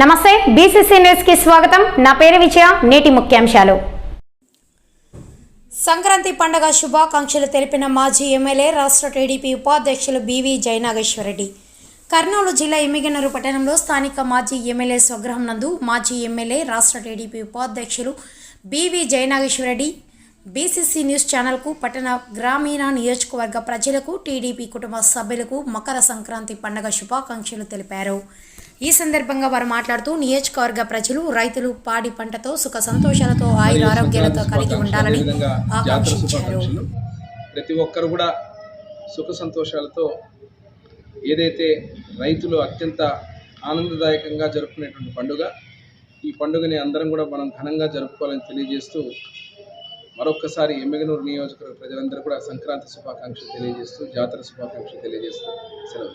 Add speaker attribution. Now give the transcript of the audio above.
Speaker 1: నమస్తే బీసీసీ న్యూస్కి స్వాగతం. నా పేరు విజయ నేటి ముఖ్యాంశాలు. సంక్రాంతి పండుగ శుభాకాంక్షలు తెలిపిన మాజీ ఎమ్మెల్యే రాష్ట్ర టీడీపీ ఉపాధ్యక్షులు బీవీ జయనాగేశ్వరరెడ్డి. కర్నూలు జిల్లా ఎమ్మిగనూరు పట్టణంలో స్థానిక మాజీ ఎమ్మెల్యే స్వగృహం నందు మాజీ ఎమ్మెల్యే రాష్ట్ర టీడీపీ ఉపాధ్యక్షులు బీవీ జయనాగేశ్వరరెడ్డి బీసీసీ న్యూస్ ఛానల్కు పట్టణ గ్రామీణ నియోజకవర్గ ప్రజలకు టీడీపీ కుటుంబ సభ్యులకు మకర సంక్రాంతి పండుగ శుభాకాంక్షలు తెలిపారు. ఈ సందర్భంగా వారు మాట్లాడుతూ నియోజకవర్గ ప్రజలు రైతులు పాడి పంటతో సుఖ సంతోషాలతో ఆయుర ఆరోగ్యాలతో కలిగి ఉండాలని ఆకాంక్షించారు.
Speaker 2: ప్రతి ఒక్కరు కూడా సుఖ సంతోషాలతో ఏదైతే రైతులు అత్యంత ఆనందదాయకంగా జరుపుకునేటువంటి పండుగ ఈ పండుగని అందరం కూడా మనం ఘనంగా జరుపుకోవాలని తెలియజేస్తూ మరొక్కసారి ఎమ్మిగనూరు నియోజకవర్గ ప్రజలందరూ కూడా సంక్రాంతి శుభాకాంక్షలు తెలియజేస్తూ జాతర శుభాకాంక్షలు తెలియజేస్తూ సెలవు